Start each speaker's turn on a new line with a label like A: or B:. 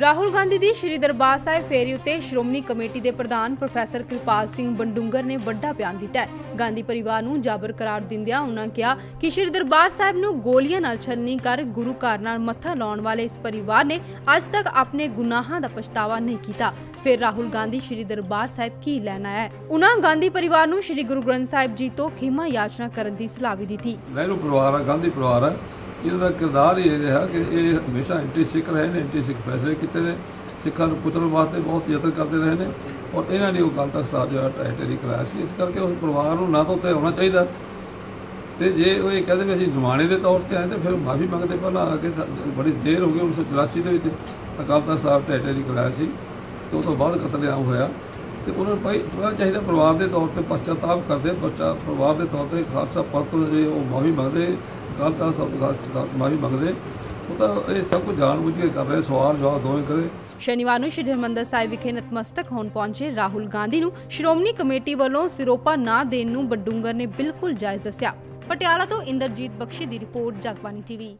A: ਰਾਹੁਲ ਗਾਂਧੀ ਦੀ ਸ਼੍ਰੀ ਦਰਬਾਰ ਸਾਹਿਬ ਫੇਰੀ ਉੱਤੇ ਸ਼੍ਰੋਮਣੀ ਕਮੇਟੀ ਦੇ ਪ੍ਰਧਾਨ ਪ੍ਰੋਫੈਸਰ ਕਿਰਪਾਲ ਸਿੰਘ ਬੰਡੂੰਗਰ ਨੇ ਵੱਡਾ ਬਿਆਨ ਦਿੱਤਾ ਹੈ। ਗਾਂਧੀ ਪਰਿਵਾਰ ਨੂੰ ਜਾਬਰ ਕਰਾਰ ਦਿੰਦਿਆਂ ਉਹਨਾਂ ਕਿਹਾ ਕਿ ਸ਼੍ਰੀ ਦਰਬਾਰ ਸਾਹਿਬ ਨੂੰ ਗੋਲੀਆਂ ਨਾਲ ਛਲਣੀ ਕਰ ਗੁਰੂ ਘਰ ਨਾਲ ਮੱਥਾ ਲਾਉਣ ਵਾਲੇ ਇਸ ਪਰਿਵਾਰ ਨੇ ਅੱਜ ਤੱਕ ਆਪਣੇ ਗੁਨਾਹਾਂ ਦਾ ਪਛਤਾਵਾ ਨਹੀਂ ਕੀਤਾ। ਫਿਰ ਰਾਹੁਲ ਗਾਂਧੀ ਸ਼੍ਰੀ ਦਰਬਾਰ ਸਾਹਿਬ ਕੀ ਲੈਣ ਆਇਆ ਹੈ? ਉਹਨਾਂ ਗਾਂਧੀ ਪਰਿਵਾਰ ਨੂੰ ਸ਼੍ਰੀ ਗੁਰੂ ਗ੍ਰੰਥ ਸਾਹਿਬ ਜੀ ਤੋਂ ਖਿਮਾ ਯਾਚਨਾ ਕਰਨ ਦੀ ਸਲਾਹ ਵੀ ਦਿੱਤੀ।
B: ਨਹਿਰੂ ਪਰਿਵਾਰ ਆ, ਗਾਂਧੀ ਪਰਿਵਾਰ ਆ। ਇਹਨਾਂ ਦਾ ਕਿਰਦਾਰ ਹੀ ਇਹ ਰਿਹਾ ਕਿ ਇਹ ਹਮੇਸ਼ਾ ਐਂਟੀ ਸਿੱਖ ਰਹੇ ਨੇ ਐਂਟੀ ਸਿੱਖ ਫੈਸਲੇ ਕੀਤੇ ਨੇ, ਸਿੱਖਾਂ ਨੂੰ ਕੁਚਲਣ ਵਾਸਤੇ ਬਹੁਤ ਯਤਨ ਕਰਦੇ ਰਹੇ ਨੇ ਔਰ ਇਹਨਾਂ ਨੇ ਉਹ ਗੱਲ ਤੱਕ ਸਾਹਿਬ ਜਿਹੜਾ ਟੈਟਰੀ ਕਰਾਇਆ ਸੀ। ਇਸ ਕਰਕੇ ਉਸ ਪਰਿਵਾਰ ਨੂੰ ਨਾ ਤਾਂ ਉੱਤੇ ਆਉਣਾ ਚਾਹੀਦਾ। ਤੇ ਜੇ ਉਹ ਇਹ ਕਹਿੰਦੇ ਵੀ ਅਸੀਂ ਨਿਮਾਣੇ ਦੇ ਤੌਰ ਤੇ ਆਏ ਤੇ ਫਿਰ ਮਾਫੀ ਮੰਗਦੇ ਪਹਿਲਾਂ ਆ ਕੇ ਬੜੀ ਦੇਰ ਹੋ ਗਈ 1984 ਦੇ ਵਿੱਚ ਅਕਾਲ ਤਖਤ ਸਾਹਿਬ ਟੈਟਰੀ ਕਰਾਇਆ ਸੀ ਤੇ ਉਹ ਤੋਂ ਬਾਅਦ ਕਤਲੇਆਮ ਹੋਇਆ। ਤੇ ਉਹਨਾਂ ਨੂੰ ਭਾਈ ਥੋੜਾ ਚਾਹੀਦਾ ਪਰਿਵਾਰ ਦੇ ਤੌਰ ਤੇ ਪਛਤਾਤਾਪ ਕਰਦੇ, ਬੱਚਾ ਪਰਿਵਾਰ ਦੇ ਤੌਰ ਤੇ ਖਾਲਸਾ ਪੰਥ ਤੋਂ ਉਹ ਮਾਫੀ ਮੰਗਦੇ, ਅਕਾਲ ਤਖਤ ਮਾਫੀ ਮੰਗਦੇ, ਉਹ ਤਾਂ ਇਹ ਸਭ ਕੁਝ ਜਾਣ ਬੁੱਝ ਕੇ ਕਰ ਰਹੇ, ਸਵਾਲ ਜਵਾਬ ਦੋਵੇਂ ਕਰੇ।
A: ਸ਼ਨੀਵਾਰ ਨੂੰ ਸ਼੍ਰੀ ਹਰਿਮੰਦਰ ਸਾਹਿਬ ਵਿਖੇ ਨਤਮਸਤਕ ਹੋਣ ਪਹੁੰਚੇ ਰਾਹੁਲ ਗਾਂਧੀ ਨੂੰ ਸ਼੍ਰੋਮਣੀ ਕਮੇਟੀ ਵੱਲੋਂ ਸਿਰੋਪਾ ਨਾ ਦੇਣ ਨੂੰ ਬੰਡੂੰਗਰ ਨੇ ਬਿਲਕੁਲ ਜਾਇਜ਼ ਦੱਸਿਆ। ਪਟਿਆਲਾ ਤੋਂ ਇੰਦਰਜੀਤ ਬਖਸ਼ੀ ਦੀ ਰਿਪੋਰਟ ਜਗਬਾਨੀ ਟੀਵੀ।